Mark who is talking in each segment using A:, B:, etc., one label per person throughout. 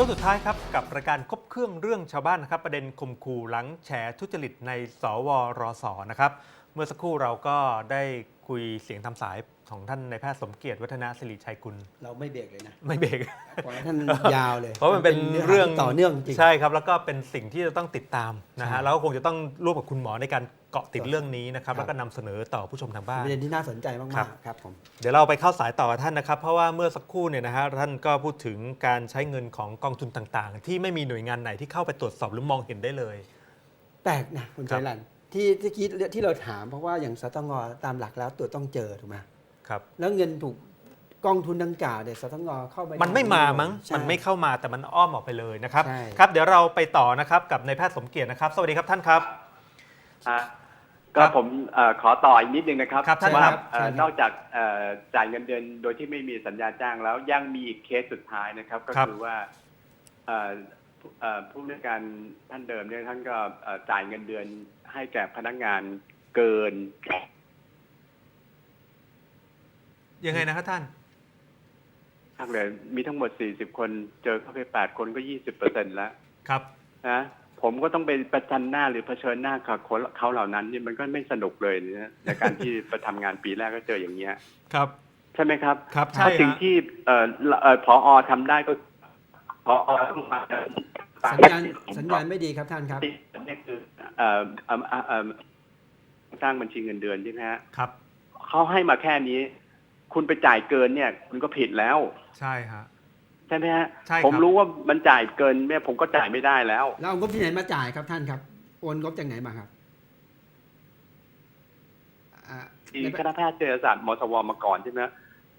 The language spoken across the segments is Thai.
A: ช่วงสุดท้ายครับกับรายการครบเครื่องเรื่องชาวบ้านนะครับ ประเด็นข่มขู่หลังแฉทุจริตในสวรสนะครับ มื่อสักครู่เราก็ได้คุยเสียงทำสายของท่านนายแพทย์สมเกียรติวัฒนาสิริชัยกุล
B: เราไม่เบรกเลยนะ
A: ไม่เบรก
B: ปล่อยให้ท่านยาวเลย
A: เพราะมันเป็น
B: หา
A: เรื่อง
B: ที่ต่อเนื่องจริง
A: ใช่ครับ แล้วก็เป็นสิ่งที่จะต้องติดตามนะ
B: ใช่
A: ฮะ แล้วก็คงจะต้องร่วมกับคุณหมอในการเกาะติดเรื่องนี้นะครับ
B: ครับ
A: แล้วก็นำเสนอต่อผู้ชมทางบ้าน
B: ประเด็นที่น่าสนใจ
A: ครั
B: มา
A: บ
B: กๆครับผม
A: เดี๋ยวเราไปเข้าสายต่อกับท่านนะครับ เพราะว่าเมื่อสักครู่เนี่ยนะฮะท่านก็พูดถึงการใช้เงินของกองทุนต่างๆ ที่ไม่มีหน่วยงานไหนที่เข้าไปตรวจสอบหรือมองเห็นได้เลย
B: แปลกนะคุณ
A: ครั
B: ชั
A: บ
B: ยรัน ที่ที่คิดที่เราถามเพราะว่าอย่างสตงตามหลักแล้วตรวจต้องเจอถูกไหม
A: ครับ
B: แล้วเงินถูกกองทุนดังกล่าวเนี่ยสตงเข้าไป
A: มันไม่มามั้ง
B: ใช่
A: มันไม่เข้ามาแต่มันอ้อมออกไปเลยนะครับ
B: ใช่
A: ครับเดี๋ยวเราไปต่อนะครับกับนายแพทย์สมเกียรตินะครับ สวัสดีครับท่านครับ
C: อะ
A: ค
C: ก็
A: รับ
C: ผมเออขอต่ออีกนิดนึงนะครับ
A: ครับท่าน
C: ว่า
A: ครับ
C: เอ่อ
B: เชิญครับ
C: นอกจากเอ่อจ่ายเงินเดือนโดยที่ไม่มีสัญญาจ้างแล้วยังมีอีกเคสสุดท้ายนะครับ ก็คือว่าเอ่อ ผู้เอ่อผู้ในวยการท่านเดิมเนี่ยท่านก็เอ่อจ่ายเงินเดือนให้แก่พนักงานเกิน
A: ยังไงนะครับท่าน
C: มากเลยมีทั้งหมด 40 คนเจอเข้าไป 8 คนก็ 20เปอร์เซ็นต์แล้ว
A: ครับ
C: นะผมก็ต้องไปประจันหน้าหรือเผชิญหน้ากับคนเขาเหล่านั้นนี่มันก็ไม่สนุกเลยนะในการที่ไปทำงานปีแรกก็เจออย่างเงี้ย
A: ครับ
C: ใช่ไหมครับ
A: ครับ
C: เพ
A: ใช่
C: ราะสิ่ง
A: ฮะ
C: ที่เอ่อเอ่อพอทำได้ก็ พอต้องมา
B: สัญญาณสัญญาณไม่ดีครับท่านครับ
C: นี่คือเอ่อเอ่อเอ่อออสร้างบัญชีเงินเดือนใช่ไหมฮะ
A: ครับ
C: เขาให้มาแค่นี้ คุณไปจ่ายเกินเนี่ยคุณก็ผิดแล้ว
A: ใช่ฮะ
C: ใช่ไหมฮะ
A: ใช่ครับ
C: ผมรู้ว่ามันจ่ายเกินเนี่ยผมก็จ่ายไม่ได้แล้ว
B: แล้วเอางบที่ไหนมาจ่ายครับท่านครับโอนงบจากไหนมาครับอ่า
C: ที่คณะแพทยศาสตร์มสวมาก่อนใช่ไหม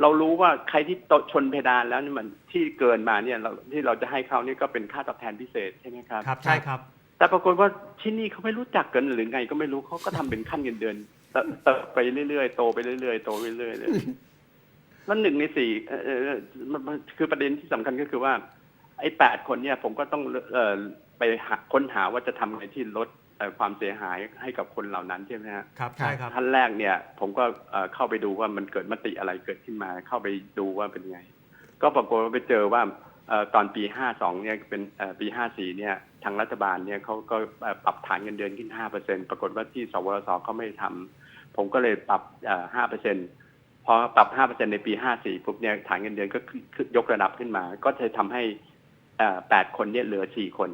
C: เรารู้ว่าใครที่ตกชนเพดานแล้วนี่มันที่เกินมาเนี่ยเราที่เราจะให้เขานี่ก็เป็นค่าตอบแทนพิเศษใช่ไหมครับ
A: ครับ ใช่ครับ
C: แต่ปรากฏว่าที่นี่เขาไม่รู้จักกันหรือไงก็ไม่รู้เขาก็ทำเป็นขั้นเงินเดือนเติเติบไปเรื่อยๆโตไปเรื่อยๆโตไปเรื่อยๆเลยแล้วหนึ่งในสี่เอ่อเอ่อมันมันคือประเด็นที่สำคัญก็คือว่า ไอ้แปดคนเนี่ย ผมก็ต้องเอ่อไปหาค้นหาว่าจะทำไงที่ลดเอ่อ ความเสียหายให้กับคนเหล่านั้นใช่ไหมฮะ
A: ครับใช่ครับ
C: ขั้นแรกเนี่ย ผมก็เอ่อเข้าไปดูว่ามันเกิดมติอะไรเกิดขึ้นมา เข้าไปดูว่าเป็นไง ก็ปรากฏว่าไปเจอว่าเอ่อตอนปี52เนี่ยเป็นเอ่อปี54เนี่ย ทางรัฐบาลเนี่ยเขาก็เอ่อปรับฐานเงินเดือนขึ้น5%ปรากฏว่าที่สวสเขาไม่ทำผมก็เลยปรับเอ่อ5%พอปรับ5%ในปี54ปุ๊บเนี่ยฐานเงินเดือนก็ขึ้นขึ้นยกระดับขึ้นมา ก็จะทำให้เอ่อ8คนเนี่ยเหลือ4คน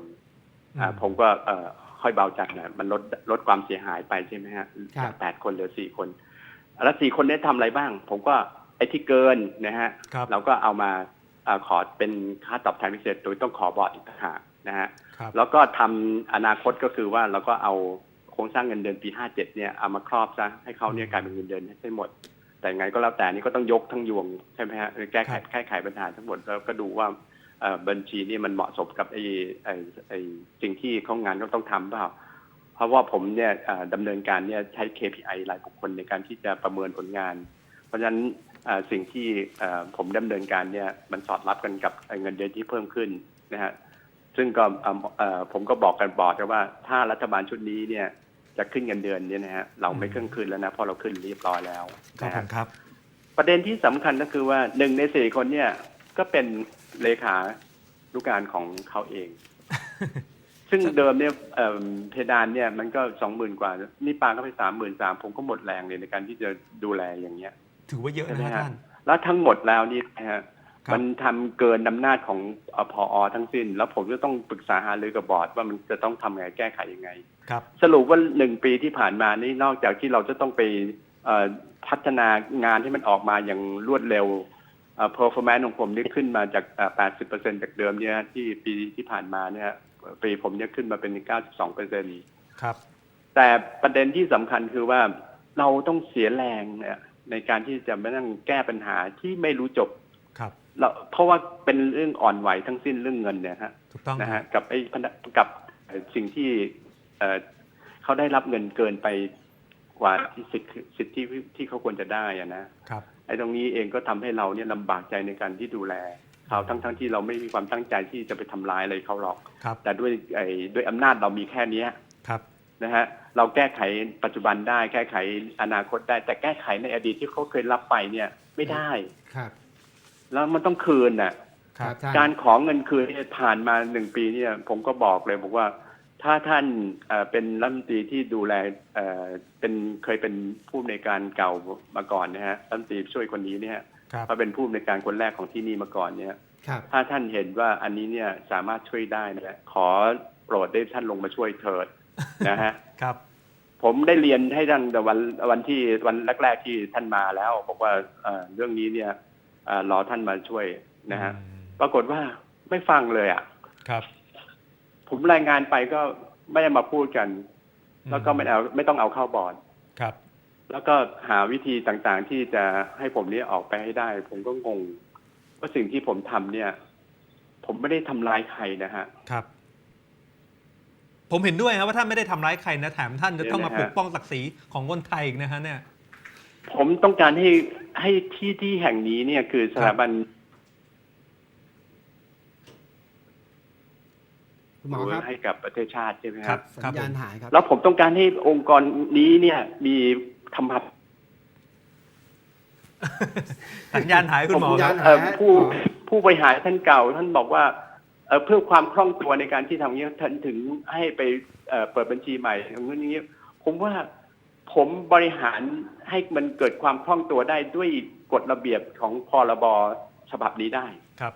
C: อ่า
A: อืม
C: ผมก็เอ่อ ค่อยเบาใจหนะมันลดลดความเสียหายไปใช่ไหมฮะ
B: ครับ
C: จากแปดคนเหลือสี่คน แล้วสี่คนนี้ทำอะไรบ้าง ผมก็ไอ้ที่เกินนะฮะ
A: ครับ
C: เราก็เอามาเออขอเป็นค่าตอบแทนพิเศษโดยต้องขอบอร์ดอีกต่างหากนะฮะ
A: ครับ
C: แล้วก็ทำอนาคตก็คือว่าเราก็เอาโครงสร้างเงินเดือนปี57เนี่ยเอามาครอบซะให้เขาเนี่ยกลายเป็นเงินเดือนให้หมด แต่ยังไงก็แล้วแต่นี่ก็ต้องยกทั้งยวงใช่ไหมฮะแก้ไข
A: ครับ
C: แก้ไขปัญหาทั้งหมดแล้วก็ดูว่าเอ่อ บัญชีนี่มันเหมาะสมกับไอ้ไอ้ไอ้สิ่งที่เขางานเขาต้องทำเปล่า เพราะว่าผมเนี่ยเอ่อดำเนินการเนี่ยใช้ KPI รายบุคคลในการที่จะประเมินผลงาน เพราะฉะนั้นเอ่อสิ่งที่เอ่อผมดำเนินการเนี่ยมันสอดรับกันกับเงินเดือนที่เพิ่มขึ้นนะฮะซึ่งก็เอ่อเอ่อผมก็บอกกันบอร์ดกันว่าถ้ารัฐบาลชุดนี้เนี่ยจะขึ้นเงินเดือนเนี่ยนะฮะเราไม่
A: อืม
C: เครื่องขึ้นแล้วนะเพราะเราขึ้นเรียบร้อยแล้ว
A: ครับ
C: นะ
A: ผ
C: ฮะ
A: มครับ
C: ประเด็นที่สำคัญก็คือว่าหนึ่งในสี่คนเนี่ย ก็เป็นเลขานุการของเขาเอง ซึ่งเดิมเนี่ยเอิ่มเพดานเนี่ยมันก็สองหมื่นกว่า นี่ปาก็ไปสามหมื่นสามผมก็หมดแรงเลยในการที่จะดูแลอย่างเงี้ย
A: ถือว่าเยอะ
C: ใช่
A: นะ
C: ไหม
A: ฮะ
C: ฮะ
A: ท่าน
C: แล้วทั้งหมดแล้วนี่นะฮะ
A: ครับ
C: มันทำเกินอำนาจของเอ่อพอทั้งสิ้น แล้วผมจะต้องปรึกษาหารือกับบอร์ดว่ามันจะต้องทำไงแก้ไขยังไง
A: ครับ
C: สรุปว่าหนึ่งปีที่ผ่านมานี่นอกจากที่เราจะต้องไปเอ่อพัฒนางานให้มันออกมาอย่างรวดเร็วเอ่อ performance ของผมนี่ขึ้นมาจากเอ่อ80%จากเดิมเนี่ยที่ปีที่ผ่านมาเนี่ยปีผมเนี่ยขึ้นมาเป็น 92%
A: ครับ
C: แต่ประเด็นที่สำคัญคือว่าเราต้องเสียแรงเนี่ยในการที่จะมานั่งแก้ปัญหาที่ไม่รู้จบ
A: ครับ
C: เราเพราะว่าเป็นเรื่องอ่อนไหวทั้งสิ้นเรื่องเงินเนี่ยฮะ
A: ถูกต้อง
C: นะฮะกับไอ้พนักกับเอ่อสิ่งที่เอ่อเขาได้รับเงินเกินไปกว่าที่สิทธิสิทธิที่เขาควรจะได้อะนะครับ ไอ้ตรงนี้เองก็ทำให้เราเนี่ยลำบากใจในการที่ดูแลเขาทั้งทั้งที่เราไม่มีความตั้งใจที่จะไปทำร้ายอะไรเขาหรอก
A: ครับ
C: แต่ด้วยไอ้ด้วยอำนาจเรามีแค่เนี้ย
A: ครับ
C: นะฮะเราแก้ไขปัจจุบันได้แก้ไขอนาคตได้ แต่แก้ไขในอดีตที่เขาเคยรับไปเนี่ยไม่ได้
B: ครับ
C: แล้วมันต้องคืนน่ะ
A: ครับ
B: ท่าน
C: การขอเงินคืนเนี่ยผ่านมาหนึ่งปีเนี่ย ผมก็บอกเลยบอกว่า ถ้าท่านเอ่อเป็นรัฐมนตรีที่ดูแลเอ่อเป็นเคยเป็นผู้อำนวยการเก่ามาก่อนนะฮะรัฐมนตรีช่วยคนนี้เนี่ย
A: ครับ
C: เขาเป็นผู้อำนวยการคนแรกของที่นี่มาก่อนเนี่ย
B: ครับ
C: ถ้าท่านเห็นว่าอันนี้เนี่ยสามารถช่วยได้นะขอโปรดได้ท่านลงมาช่วยเถิดนะฮะ
A: ครับ
C: ผมได้เรียนให้ท่านแต่วันวันที่วันแรก ๆที่ท่านมาแล้ว บอกว่าเอ่อเรื่องนี้เนี่ยเอ่อรอท่านมาช่วยนะฮะ
A: อืม
C: ปรากฏว่าไม่ฟังเลยอะ
A: ครับ
C: ผมรายงานไปก็ไม่ได้มาพูดกัน แล้วก็ไม่เอาไม่ต้องเอาเข้าบอร์ด
A: ครับ
C: แล้วก็หาวิธีต่างๆที่จะให้ผมนี้ออกไปให้ได้ ผมก็งงว่าสิ่งที่ผมทำเนี่ย ผมไม่ได้ทำร้ายใครนะฮะ
A: ครับ ผมเห็นด้วยครับว่าท่านไม่ได้ทำร้ายใครนะแถมท่านจะต้องมา
C: เดี๋
A: ป
C: ยวนะฮะ
A: กป้องศักดิ์ศรีของคนไทยอีกนะฮะเนี่ย
C: ผมต้องการให้ให้ที่ที่แห่งนี้เนี่ย คือสถาบัน
B: คุณหมอครับ
C: ให้กับประเทศชาติใช่ไหม
A: ค
C: ค
A: รั
C: รับบ
B: สัญญาณหายครับ
C: แล้วผมต้องการให้องค์กรนี้เนี่ยมีธรรมะ
A: สัญญาณหายคุณหมอ
B: สัญ
A: ค
B: ญา
A: รั
B: ณ
A: บ
B: หาย
C: เอ่อ
B: ฮะ
C: ผู้
B: หมอ
C: ผู้บริหารท่านเก่า ท่านบอกว่าเอ่อเพื่อความคล่องตัวในการที่ทำอย่างนี้ท่านถึงให้ไปเอ่อเปิดบัญชีใหม่อย่างนี้อย่างนี้ผมว่าผมบริหารให้มันเกิดความคล่องตัวได้ด้วยกฎระเบียบของพรบฉบับนี้ได้
A: ครับ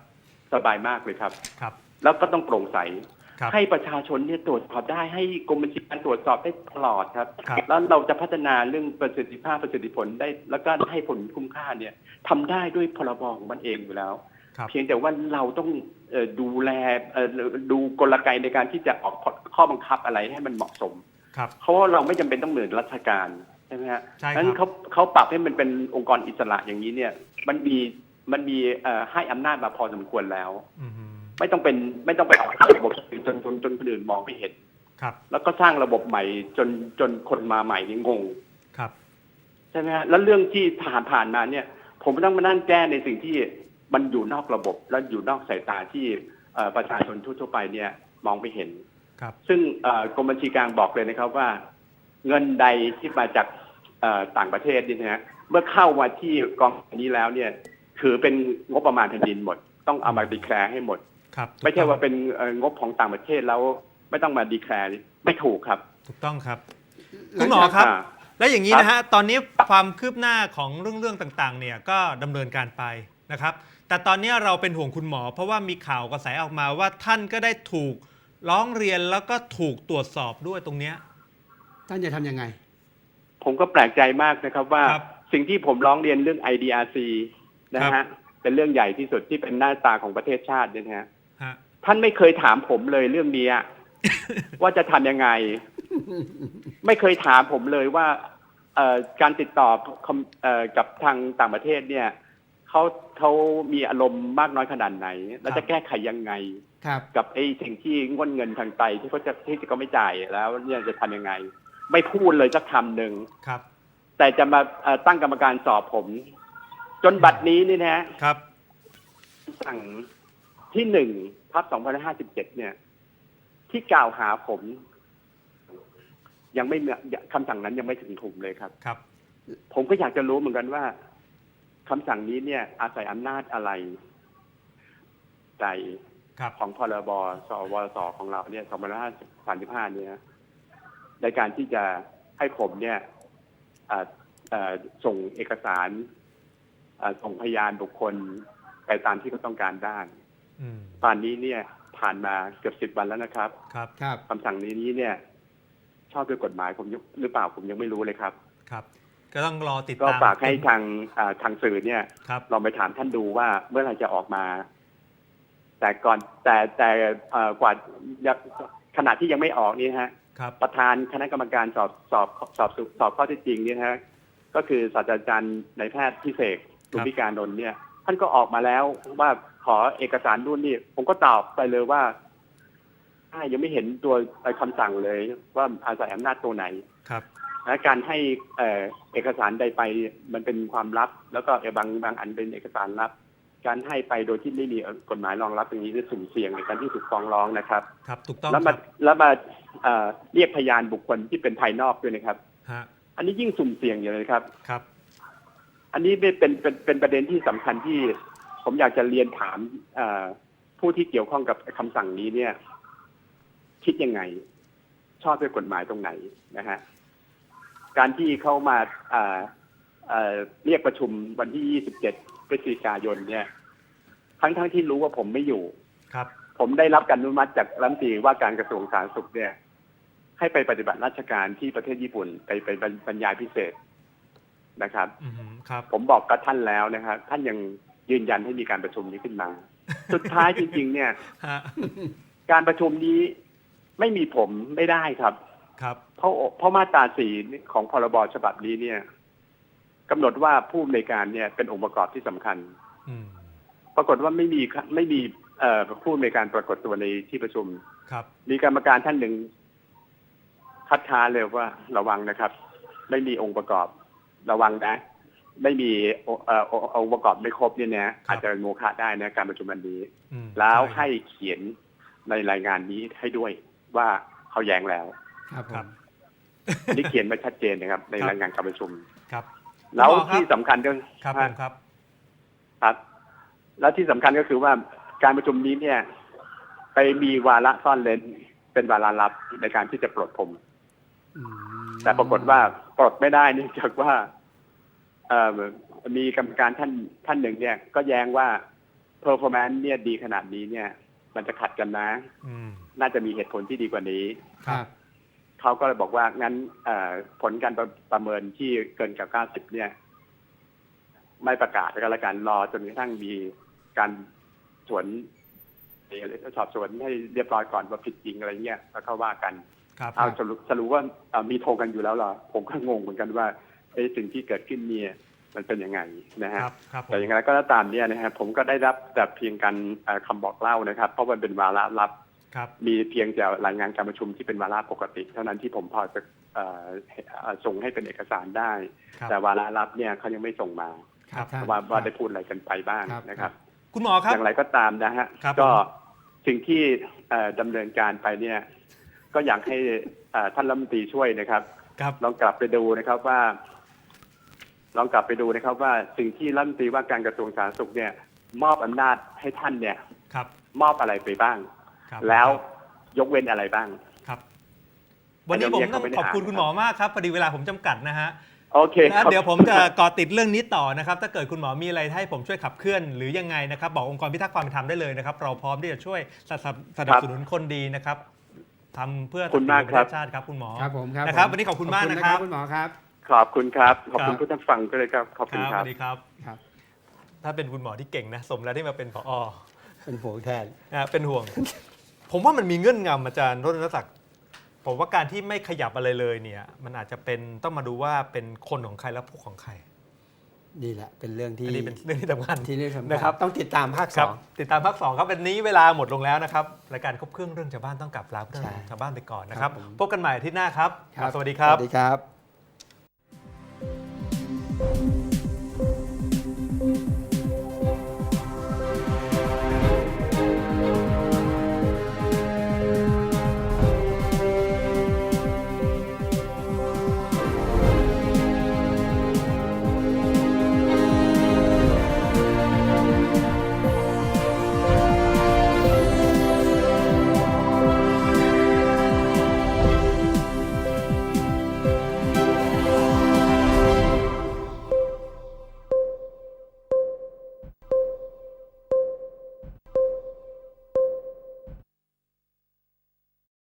C: สบายมากเลยครับ
A: ครับ
C: แล้วก็ต้องโปร่งใส
A: ครับ
C: ให้ประชาชนเนี่ยตรวจสอบได้ให้กรมบัญชีการตรวจสอบได้ตลอดครับ
A: ครับ
C: แล้วเราจะพัฒนาเรื่องประสิทธิภาพประสิทธิผลได้ แล้วก็ให้ผลคุ้มค่าเนี่ยทำได้ด้วยพรบของมันเองอยู่แล้ว
A: ครับ
C: เพียงแต่ว่าเราต้องเอ่อดูแลเอ่อดูกลไกในการที่จะออกข้อบังคับอะไรให้มันเหมาะสม
A: ครับ
C: เพราะว่าเราไม่จำเป็นต้องเหมือนราชการใช่ไหมฮะ
A: ใช่ครับ
C: นั้นเขาเขาปรับให้มันเป็นองค์กรอิสระอย่างนี้เนี่ย มันมีมันมีเอ่อให้อำนาจมาพอสมควรแล้ว
A: อืม
C: ไม่ต้องเป็นไม่ต้องไปออกระบบจนจนจนคนอื่นมองไม่เห็น
A: ครับ
C: แล้วก็สร้างระบบใหม่จนจนคนมาใหม่นี่งง
A: ครับ
C: ใช่ไหมฮะแล้วเรื่องที่ผ่านผ่านมาเนี่ย ผมต้องมานั่งแก้ในสิ่งที่มันอยู่นอกระบบและอยู่นอกสายตาที่เอ่อประชาชนทั่วๆไปเนี่ยมองไม่เห็น
A: ครับ
C: ซึ่งเอ่อกรมบัญชีกลางบอกเลยนะครับว่า เงินใดที่มาจากเอ่อต่างประเทศนี่นะฮะเมื่อเข้ามาที่กองนี้แล้วเนี่ย ถือเป็นงบประมาณแผ่นดินหมด ต้องเอามาดีแคลร์ให้หมด
A: ครับ
C: ไม่ใช่ว่าเป็นเอ่องบของต่างประเทศแล้วไม่ต้องมาดีแคลร์ไม่ถูกครับ
A: ถูกต้องครับคุณหมอครับ
C: อ่า
A: แล้วอย่างนี้นะฮะตอนนี้ความคืบหน้าของเรื่องเรื่องต่างๆ เนี่ยก็ดำเนินการไปนะครับ แต่ตอนนี้เราเป็นห่วงคุณหมอ เพราะว่ามีข่าวกระแสออกมาว่าท่านก็ได้ถูกร้องเรียนแล้วก็ถูกตรวจสอบด้วยตรงเนี้ย
B: ท่านจะทำยังไง
C: ผมก็แปลกใจมากนะครับว่า
A: ครับ
C: สิ่งที่ผมร้องเรียนเรื่อง IDRC นะ
A: ครั
C: ฮะ
A: บ
C: เป็นเรื่องใหญ่ที่สุดที่เป็นหน้าตาของประเทศชาติเนี่ยนะฮะ
A: ฮะ
C: ท่านไม่เคยถามผมเลยเรื่องเนี้ยว่าจะทำยังไง ไม่เคยถามผมเลยว่าเอ่อการติดต่อคอมเอ่อกับทางต่างประเทศเนี่ยเขาเขามีอารมณ์มากน้อยขนาดไหน แล้วจะแก้ไขยังไง
B: ครับ
C: กับไอ้สิ่งที่งวนเงินทางไตที่เขาจะที่เขาไม่จ่ายแล้วเนี่ยจะทำยังไง ไม่พูดเลยสักคำหนึ่ง
A: ครับ
C: แต่จะมาเอ่อตั้งกรรมการสอบผม จนบัดนี้นี่นะฮะ
A: ครับ
C: สั่ง ที่หนึ่งทับสองพันห้าสิบเจ็ดเนี่ย ที่กล่าวหาผม ยังไม่มีคำสั่งนั้นยังไม่ถึงผมเลยครับ
A: ครับ
C: ผมก็อยากจะรู้เหมือนกันว่าคำสั่งนี้เนี่ย อาศัยอำนาจอะไรใจ
A: ครับ
C: ของพรบสวสของเราเนี่ยสองพันห้าสามสิบห้าเนี่ยในการที่จะให้ผมเนี่ยอ่าอ่าส่งเอกสารอ่าส่งพยานบุคคลไปตามที่เขาต้องการได้
A: อืม
C: ตอนนี้เนี่ยผ่านมาเกือบสิบวันแล้วนะครับ
A: ครับ
B: ครับ
C: คำสั่งนี้นี้เนี่ย ชอบด้วยกฎหมายผมยังหรือเปล่าผมยังไม่รู้เลยครับ
A: ครับ ก็ต้องรอติด
C: ก็
A: ตาม
C: ฝากให้ทางอ่าทางสื่อเนี่ย
A: ครับ
C: ลองไปถามท่านดูว่าเมื่อไหรจะออกมา แต่ก่อนแต่แต่เอ่อกว่าขณะที่ยังไม่ออกนี่ฮะ
A: ครับ
C: ประธานคณะกรรมการสอบสอบสอบสอบสอบข้อเท็จจริงเนี่ยนะฮะก็คือศาสตราจารย์นายแพทย์พิเศษลุมพิการนนท์เนี่ย ท่านก็ออกมาแล้วว่า ขอเอกสารนู่นนี่ ผมก็ตอบไปเลยว่าถ้ายังไม่เห็นตัวคำสั่งเลย ว่าอาศัยอำนาจตัวไหน
A: ครับ
C: และการให้เอ่อเอกสารใดไปมันเป็นความลับ แล้วก็บางบางอันเป็นเอกสารลับ การให้ไปโดยที่ไม่มีกฎหมายรองรับอย่างนี้จะสุ่มเสี่ยงในการที่ถูกฟ้องร้องนะครับ
A: ครับ ถูกต้อง
C: แล้ว
A: ค
C: มา
A: รับ
C: แล้วมาเอ่อเรียกพยานบุคคลที่เป็นภายนอกด้วยนะครับ
A: ฮะ
C: อันนี้ยิ่งสุ่มเสี่ยงอยู่เลยครับ
A: ครับ
C: อันนี้เป็นเป็นเป็นเป็นประเด็นที่สำคัญที่ ผมอยากจะเรียนถามเอ่อผู้ที่เกี่ยวข้องกับคำสั่งนี้เนี่ย คิดยังไง ชอบด้วยกฎหมายตรงไหนนะฮะการที่เข้ามาเอ่อเอ่อเรียกประชุมวันที่ 27พฤศจิกายนเนี่ย ทั้งทั้งที่รู้ว่าผมไม่อยู่
A: ครับ
C: ผมได้รับการอนุมัติจากรัฐมนตรีว่าการกระทรวงสาธารณสุขเนี่ย ให้ไปปฏิบัติราชการที่ประเทศญี่ปุ่น ไปไปบรรยายพิเศษนะครับ
A: อืมครับ
C: ผมบอกกับท่านแล้วนะครับ ท่านยัง ยืนยันให้มีการประชุมนี้ขึ้นมา สุดท้ายจริง ๆ เนี่ย
A: ฮะ
C: การประชุมนี้ไม่มีผมไม่ได้ครับ
A: ครับ
C: เพราะเพราะมาตราสี่ของพรบฉบับนี้เนี่ยกำหนดว่าผู้อำนวยการเนี่ยเป็นองค์ประกอบที่สำคัญ
A: อืม
C: ปรากฏว่าไม่มีครับไม่มีเอ่อผู้อำนวยการปรากฏตัวในที่ประชุม
A: ครับ
C: มีกรรมการท่านหนึ่งคัดค้านเลยว่าระวังนะครับ ไม่มีองค์ประกอบระวังนะ ไม่มีเอ่อเอ่อองค์ประกอบไม่ครบเนี่ยนะอาจจะโมฆะได้นะการประชุมวันนี้
A: อืม
C: แล้ว
A: ช่
C: ให้เขียนในรายงานนี้ให้ด้วยว่าเขาแย้งแล้ว
B: ครับผ
A: ครับ
B: ม
C: อันนี่เขียนไว้ชัดเจนนะครับ ใน
A: ครับ
C: รายงานการประชุม
A: ครับ
C: แล้ว
A: คุณหมอครับ
C: ที่สำคัญก็
A: ครับผมครับ
C: ครับ แล้วที่สำคัญก็คือว่าการประชุมนี้เนี่ย ไปมีวาระซ่อนเลนเป็นวาระลับในการที่จะปลดผม
B: อืม
C: แต่ปรากฏว่าปลดไม่ได้เนื่องจากว่าเอ่อ มีกรรมการท่านท่านหนึ่งเนี่ย ก็แย้งว่า performance เนี่ยดีขนาดนี้เนี่ย มันจะขัดกันนะ
A: อืม
C: น่าจะมีเหตุผลที่ดีกว่านี้
B: ครับ
C: เขาก็เลยบอกว่างั้นเอ่อผลการประประเมินที่เกินกับ 90 เนี่ย ไม่ประกาศแล้วก็แล้วกันรอจนกระทั่งมีการสวนเอ่อสอบสวนให้เรียบร้อยก่อนว่าผิดจริงอะไรเงี้ยแล้วก็ว่ากัน
A: ครับ
C: เอาสรุปสรุปว่าเอ่อมีโทรกันอยู่แล้วเหรอผมก็งงเหมือนกันว่า ไอ้สิ่งที่เกิดขึ้นเนี่ยมันเป็นยังไงนะฮะ
A: ครับครับผม
C: แต่อย่างไรก็ตามเนี่ยนะฮะผมก็ได้รับแต่เพียงการเอ่อคำบอกเล่านะครับ เพราะมันเป็นวาระลับ
A: ครับ
C: มีเพียงแต่รายงานการประชุมที่เป็นวาระปกติ เท่านั้นที่ผมพอจะเอ่อเอ่อส่งให้เป็นเอกสารได้
A: ครับ
C: แต่วาระลับเนี่ยเขายังไม่ส่งมา
A: ครับ
B: ท่น
C: ว่าว่าได้
B: ครับ
C: พูดอะไรกันไปบ้าง
B: ครับ
C: นะครับ
A: คุณหมอครับ
C: อย่างไรก็ตามนะฮะ
A: ครับ
C: ก็
A: ผม
C: สิ่งที่เอ่อดำเนินการไปเนี่ย ก็อยากให้เอ่อท่านรัฐมนตรีช่วยนะครับ
A: ครับ
C: ลองกลับไปดูนะครับว่า ลองกลับไปดูนะครับว่าสิ่งที่รัฐมนตรีว่าการกระทรวงสาธารณสุขเนี่ย มอบอำนาจให้ท่านเนี่ย
A: ครับ
C: มอบอะไรไปบ้าง
A: ครับ
C: แล้วยกเว้นอะไรบ้าง
A: ครับ วันนี้ผม
C: เดี๋ยว
A: ต้อง
C: เขาไม่ได้
A: ขอบคุณ
C: อ่าน
A: คุณหมอมากครับพอดีเวลาผมจำกัดนะฮะ
C: โอเคค
A: แล้
C: รั
A: ว
C: บ
A: เดี๋ยวผมจะเกาะติดเรื่องนี้ต่อนะครับ ถ้าเกิดคุณหมอมีอะไรให้ผมช่วยขับเคลื่อน หรือยังไงนะครับ บอกองค์กรพิทักษ์ความเป็นธรรมได้เลยนะครับ เราพร้อมที่จะช่วยสนับสนับสนุนคนดีนะครับทำเพื่อ
C: ขอบคุณมากครับ
A: ประเทศชาติครับคุณหมอ
B: ครับผมครับ
A: นะครับ
B: ผม
A: วันนี้ขอบคุณมากนะครับ
B: คุณหมอครับ
C: ขอบคุณครับ ขอบคุณ
A: ครับ
C: ผู้ท่านฟังก็เลยครับ ขอบ
A: ค
C: คุณ
A: รับ
C: ค
A: ส
C: รับ
A: วัสดีครับ
B: ครับ
A: ถ้าเป็นคุณหมอที่เก่งนะ สมแล้วที่มาเป็นผอ
B: เป็นห่วงแทน
A: นะเป็นห่วง ผมว่ามันมีเงื่อนงำอาจารย์รถนศักดิ์ผมว่าการที่ไม่ขยับอะไรเลยเนี่ย มันอาจจะเป็นต้องมาดูว่าเป็นคนของใครและพวกของใคร
B: นี่แหละ เป็นเรื่องที่
A: อันนี้เป็นเรื่องที่สำคัญ
B: ที่เรื่องสำคัญ
A: นะครับ
B: ต้องติดตามภาค
A: ค
B: ส
A: รับ
B: อง
A: ติดตามภาคสองครับวันนี้เวลาหมดลงแล้วนะครับรายการครบเครื่องเรื่องชาวบ้านต้องกลับลาเพื่อน
B: ใช่
A: ชาวบ้านไปก่อนนะครับ
B: ครับผม
A: พบกันใหม่อาที่หน้าครับ
B: ครับ
A: สวัสดีครับ
B: สวัสดีครับ